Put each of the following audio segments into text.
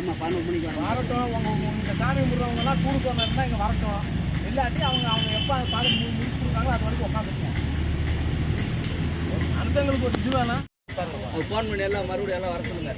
ஆமா பன்னெண்டு மணிக்கு வரணும். வரட்டும் உங்க உங்க- இந்த சாமி கும்பிட்றவங்க எல்லாம் கூடு போன இருந்தால் இங்கே வரட்டும். இல்லாட்டி அவங்க அவங்க எப்போ பாடம் மு- முடிச்சு கொடுக்காங்களோ அது வரைக்கும் உட்காந்துருக்கோம் மனுஷங்களுக்கு ஒரு இது வேணா ஃபோன் பண்ணி எல்லாம் மறுபடியும் எல்லாம் வர சொல்லுங்க.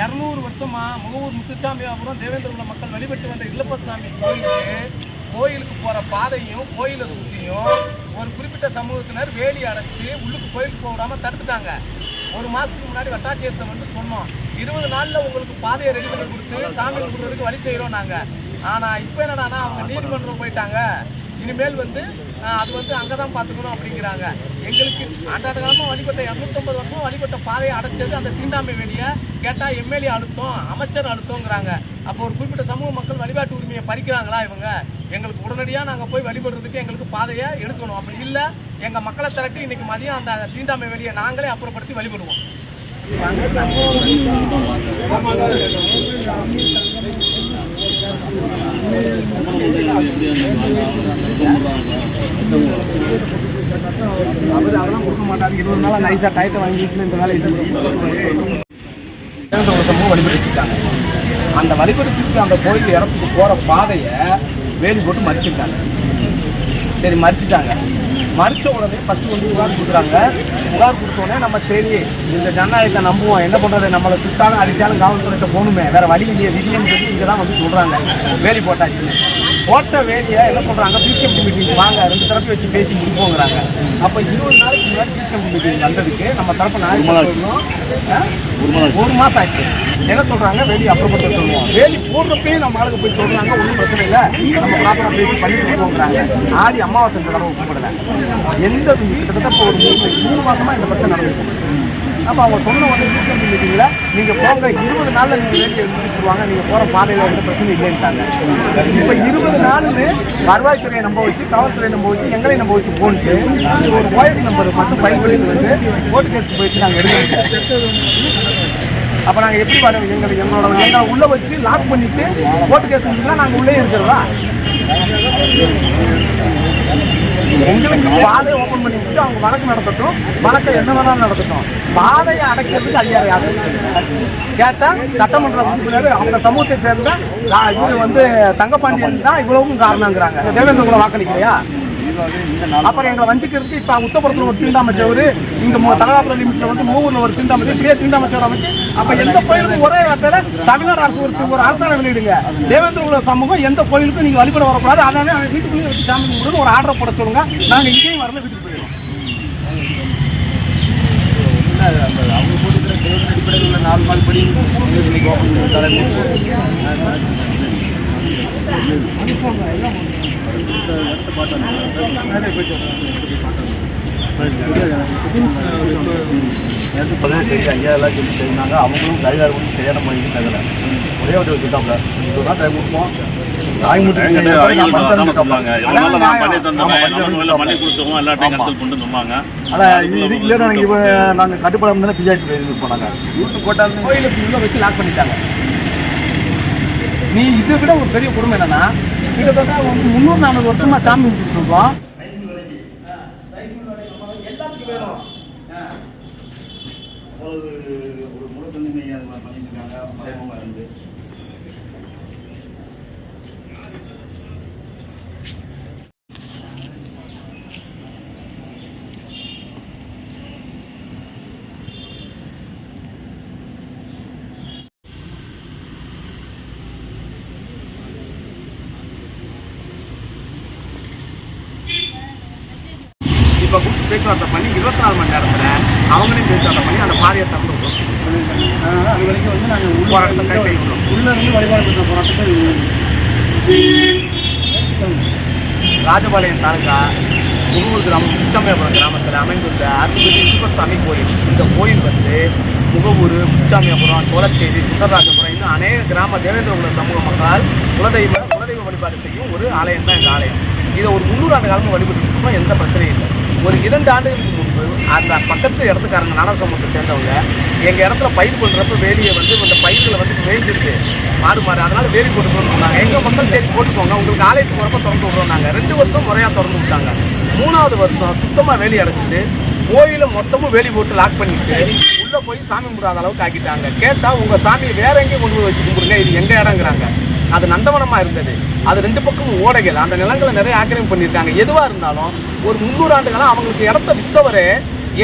இரநூறு வருஷமா முகவூர் முத்துச்சாமியாபுரம் தேவேந்திரகுல மக்கள் வழிபட்டு வந்த இல்லப்பசாமி கோயிலுக்கு கோயிலுக்கு போகிற பாதையும் கோயிலை சுற்றியும் ஒரு குறிப்பிட்ட சமூகத்தினர் வேலி அடைச்சி உள்ளுக்கு கோயிலுக்கு போக தடுத்துட்டாங்க. ஒரு மாதத்துக்கு முன்னாடி வட்டாட்சியத்தை வந்து சொன்னோம் இருபது நாளில் உங்களுக்கு பாதையை ரெடி பண்ணி கொடுத்து சாமி கும்பிட்றதுக்கு வழி செய்கிறோம் நாங்கள் ஆனால் இப்போ என்னடானா அவங்க நீதிமன்றம் போயிட்டாங்க. இனிமேல் வந்து அது வந்து அங்கே தான் பார்த்துக்கணும் அப்படிங்கிறாங்க. எங்களுக்கு ஆண்டாண்டு காலமாக வழிபட்ட இரநூத்தம்பது வருஷம் வழிபட்ட பாதையை அடைச்சது அந்த தீண்டாமை வேலியை கேட்டால் எம்எல்ஏ அழுத்தம் அமைச்சர் அழுத்தங்கிறாங்க அப்போ ஒரு குறிப்பிட்ட சமூக மக்கள் வழிபாட்டு உரிமையை பறிக்கிறாங்களா இவங்க? எங்களுக்கு உடனடியாக நாங்கள் போய் வழிபடுறதுக்கு எங்களுக்கு பாதையை எடுக்கணும். அப்படி இல்லை எங்கள் மக்களை திரட்டி இன்னைக்கு மதியம் அந்த தீண்டாமை வேலையை நாங்களே அப்புறப்படுத்தி வழிபடுவோம். அவர் அதெல்லாம் கொடுக்க மாட்டாரு இருபது நாளாக நைஸாக டயத்தை வாங்கிட்டு இந்த வேலையை சமூகம் வழிபட்டு இருக்காங்க அந்த வழிபடுறதுக்கு அந்த கோயில் இடத்துக்கு போகிற பாதையை வேலி போட்டு மறிச்சிருக்காங்க சரி மறிச்சிட்டாங்க. மறிச்ச உடனே பத்து வந்து புகார் கொடுக்குறாங்க. புகார் கொடுத்தோடனே நம்ம சரி இந்த ஜனநாயகத்தை நம்புவோம். என்ன பண்ணுறது நம்மளை சுட்டாலும் அடித்தாலும் காவல்துறையிட்ட போகணுமே. வேற வழி இல்லையே. விதியன்னு சொல்லி இங்கே தான் வந்து சொல்கிறாங்க வேலி போட்டாச்சு போட்ட வேலியை என்ன சொல்கிறாங்க பீஸ் கமிட்டி மீட்டிங் வாங்க. ரெண்டு தரப்பு வச்சு பேசி முடிப்போங்கிறாங்க. அப்போ இருபது நாளைக்கு முன்னாடி பீஸ் கமிட்டி மீட்டிங் வந்ததுக்கு நம்ம தரப்பு நாளைக்கு சொல்லணும்? ஒரு மாதம் ஆச்சு. என்ன சொல்கிறாங்க வேலி அப்புறப்படுத்த சொல்லுவோம். வேலி போடுறப்பையும் நம்ம ஆளுக்கு போய் சொல்கிறாங்க ஒன்றும் பிரச்சனை இல்லை. நம்ம ப்ராப்பராக பேசி பண்ணி கொடுப்போங்கிறாங்க ஆடி அமாவாசை இந்த தடவை கும்பிடல. எந்த கிட்டத்தட்ட இப்போ ஒரு மூணு மூணு இந்த பிரச்சனை நடந்துருக்கு அப்போ அவங்க சொன்ன உடனே யூஸ் கம்பெனி மீட்டிங்கில் நீங்கள் போங்க இருபது நாளில் நீங்கள் வேண்டிய எடுத்துருவாங்க நீங்கள் போகிற பாதையில் எந்த பிரச்சனையும் இல்லைன்ட்டாங்க. இப்போ இருபது நாளுமே வருவாய்த்துறையை நம்ப வச்சு காவல்துறையை நம்ப வச்சு எங்களையும் நம்ப வச்சு போன்ட்டு ஒரு வாய்ஸ் நம்பர் மட்டும் பயன்படுத்தி வந்து கோர்ட்டு கேஸ்க்கு போயிட்டு நாங்கள் எடுக்க அப்போ நாங்கள் எப்படி பாருங்க எங்களை எங்களோட எங்களை உள்ளே வச்சு லாக் பண்ணிவிட்டு கோர்ட்டு கேஸ் நாங்கள் உள்ளே இருக்கிறதா? எங்களுக்கு பாதை ஓப்பன் பண்ணி விட்டு அவங்க வழக்கு நடத்தட்டும். வழக்கை என்ன வேணாலும் நடத்தட்டும்? பாதையை அடைக்கிறதுக்கு அதிகாரம் யாரு? கேட்டா சட்டமன்ற உறுப்பினர் அவங்க சமூகத்தை சேர்ந்த ஆ, இவங்க வந்து தங்கப்பாண்டியன் தான் இவ்வளவும் காரணங்கிறாங்க. தேவேந்திர குல வாக்களிக்கலையா? அப்புறம் எங்களை வஞ்சிக்கிறதுக்கு இப்ப உத்தபுரத்துல ஒரு தீண்டாமச்சவர் இங்க தலகாபுரம் லிமிட்ல வந்து மூவூர்ல ஒரு தீண்டாமச்சர் இப்படியே தீண்டாமச்சவர் அமைச்சு அப்ப எந்த கோயிலுக்கும் ஒரே வார்த்தையில தமிழ்நாடு அரசு ஒரு ஒரு அரசாணை வெளியிடுங்க. தேவேந்திர சமூகம் எந்த கோயிலுக்கும் நீங்க வழிபட வரக்கூடாது. அதனால அவன் வீட்டுக்குள்ளேயே வச்சு சாமி கும்பிடுறது ஒரு ஆர்டர் போட சொல்லுங்க. இங்கேயும் வரல வீட்டுக்கு போயிடுவோம் அவங்க போட்டுக்கிற தேர்தல் அடிப்படையில் உள்ள நாலு நாள் படி இன்னைக்கு ஓப்பன் பண்ணி தரேன் நேற்று பதினெட்டு ஐயா எல்லாம் சொல்லி செய்யினாங்க அவங்களும் கைதார் பண்ணி செய்யற மாதிரி தகவல ஒரே ஒரு வச்சுட்டாங்க டைம் கொடுப்போம் தாய் கொண்டு நாங்கள் கட்டுப்பாடு வந்து போனாங்க யூடியூப் போட்டாலும் கோயிலுக்கு உள்ள வச்சு லாக் பண்ணிட்டாங்க நீ இதை விட ஒரு பெரிய கொடுமை என்னன்னா கிட்டத்தட்ட வந்து முந்நூறு நானூறு வருஷமா சாமி கும்பிட்டு இருக்கோம் ஒரு முழு முழுத்தன்மையை பண்ணிட்டு இருக்காங்க மறைமுகமாக இருந்து. இப்போ கூப்பிட்டு பேச்சுவார்த்தை பண்ணி இருபத்தி நாலு மணி நேரத்தில் அவங்களையும் பேச்சுவார்த்தை பண்ணி அந்த பாதையை அதனால அது வரைக்கும் வந்து நாங்கள் போராட்டத்தை கைவிடுறோம் உள்ள வழிபாடு பண்ணுற போராட்டத்தை ராஜபாளையம் தாலுகா முகமூர் கிராமம் பிச்சாமியாபுரம் கிராமத்தில் அமைந்துள்ள அருள்மிகு சுப்பசாமி கோயில். இந்த கோயில் வந்து முகவூர் பிச்சாமியாபுரம் சோழச்சேரி சுந்தரராஜபுரம் இன்னும் அநேக கிராம தேவேந்திரகுல சமூக மக்கள் குலதெய்வ குலதெய்வ வழிபாடு செய்யும் ஒரு ஆலயம் தான் இந்த ஆலயம். இதை ஒரு முந்நூறு ஆண்டு காலமாக வழிபட்டு எந்த பிரச்சனையும் இல்லை. ஒரு இரண்டு ஆண்டுகளுக்கு முன்பு அந்த பக்கத்து இடத்துக்காரங்க நாடக சமூகத்தை சேர்ந்தவங்க எங்கள் இடத்துல பயிர் பண்ணுறப்ப வேலியை வந்து இந்த பயிர்களை வந்து மேய்ஞ்சிருக்கு மாடு மாடு. அதனால் வேலி போட்டுக்கணும்னு சொன்னாங்க. எங்கள் மக்கள் சரி போட்டுக்கோங்க. உங்களுக்கு ஆலயத்துக்கு வரப்போ திறந்து விடுறோம் நாங்கள் ரெண்டு வருஷம் முறையாக திறந்து விட்டாங்க. மூணாவது வருஷம் சுத்தமாக வேலி அடைச்சிட்டு கோயில மொத்தமும் வேலி போட்டு லாக் பண்ணிட்டு உள்ளே போய் சாமி கும்பிடாத அளவுக்கு ஆக்கிட்டாங்க. கேட்டால் உங்கள் சாமியை வேற எங்கேயும் கொண்டு போய் வச்சு கும்பிடுங்க. இது எங்கள் இடங்கிறாங்க அது நந்தவனமாக இருந்தது. அது ரெண்டு பக்கமும் ஓடைகள். அந்த நிலங்களை நிறைய ஆக்கிரமிப்பு பண்ணியிருக்காங்க. எதுவாக இருந்தாலும் ஒரு முந்நூறு ஆண்டுகளாக அவங்களுக்கு இடத்த விற்றவரே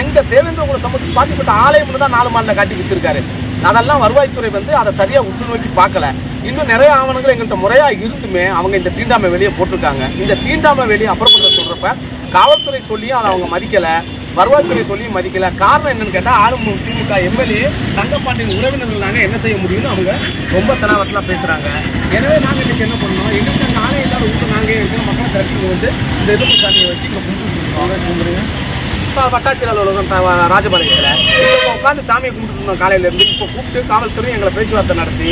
எங்கள் தேவேந்திர குல சமூகத்துக்கு பாதிப்பட்ட ஆலயம்னு தான் நாலு மாநில காட்டி விற்றுருக்காரு அதெல்லாம் வருவாய்த்துறை வந்து அதை சரியாக உற்று நோக்கி பார்க்கல. இன்னும் நிறைய ஆவணங்கள் எங்கள்கிட்ட முறையாக இருந்துமே அவங்க இந்த தீண்டாமை வெளியே போட்டிருக்காங்க. இந்த தீண்டாமை வெளியே அப்புறப்படுத்த சொல்கிறப்ப காவல்துறை சொல்லியும் அதை அவங்க மதிக்கலை. வருவாய்த்துறை சொல்லியும் மதிக்கல. காரணம் என்னன்னு கேட்டா ஆளும் திமுக எம்எல்ஏ தங்கப்பாண்டியின் உறவினர்கள் என்ன செய்ய முடியும்னு அவங்க ரொம்ப தெனாவட்டலாம் பேசுறாங்க. எனவே நாங்க இன்னைக்கு என்ன பண்ணோம்? எங்களுக்கு அந்த ஆலயம் இல்லாத ஊருக்கு நாங்க இருக்கிற மக்களை திரட்டி வந்து இந்த எதிர்ப்பு சாமியை வச்சு இங்க கும்பிட்டு இப்போ வட்டாட்சியர் அலுவலகம் ராஜபாளையத்தில் இப்போ உட்காந்து சாமியை கும்பிட்டு இருந்தோம் காலையில இருந்து. இப்போ கூப்பிட்டு காவல்துறை எங்களை பேச்சுவார்த்தை நடத்தி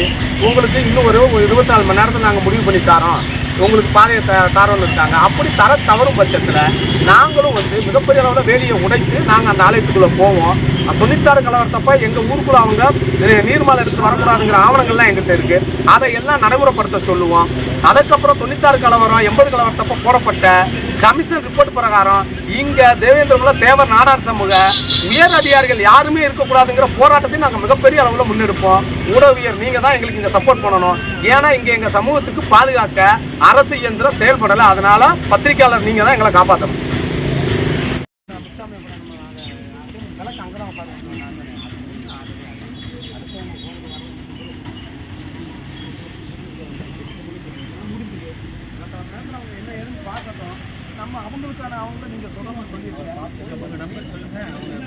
உங்களுக்கு இன்னும் ஒரு ஒரு இருபத்தி நாலு மணி நேரத்தில் நாங்கள் முடிவு பண்ணி தரோம். உங்களுக்கு பாதையை த தரோம்னு இருக்காங்க. அப்படி தர தவறும் பட்சத்தில் நாங்களும் வந்து மிகப்பெரிய அளவில் வேலியை உடைத்து நாங்கள் அந்த ஆலயத்துக்குள்ளே போவோம். தொண்ணூத்தாறு கலவரத்தப்ப எங்கள் ஊருக்குள்ள அவங்க நீர்மலை எடுத்து வரக்கூடாதுங்கிற ஆவணங்கள்லாம் எங்கிட்ட இருக்கு. அதை எல்லாம் நடைமுறைப்படுத்த சொல்லுவோம். அதுக்கப்புறம் தொண்ணூத்தாறு கலவரம் எண்பது கலவரத்தப்ப போடப்பட்ட கமிஷன் ரிப்போர்ட் பிரகாரம் இங்கே தேவேந்திரகுல தேவர் நாடார் சமூக உயர் அதிகாரிகள் யாருமே இருக்கக்கூடாதுங்கிற போராட்டத்தை நாங்கள் மிகப்பெரிய அளவில் முன்னெடுப்போம். ஊடகவியர் நீங்கள் தான் எங்களுக்கு இங்கே சப்போர்ட் பண்ணணும். ஏன்னா இங்கே எங்கள் சமூகத்துக்கு பாதுகாக்க அரசு இயந்திரம் செயல்படலை. அதனால பத்திரிகையாளர் நீங்கள் தான் எங்களை காப்பாற்றணும் நம்ம அவங்களுக்கான அவங்க நீங்கள் சொல்ல மாதிரி சொல்லியிருக்கீங்க அவங்க நம்பர் சொல்லுங்கள் அவங்க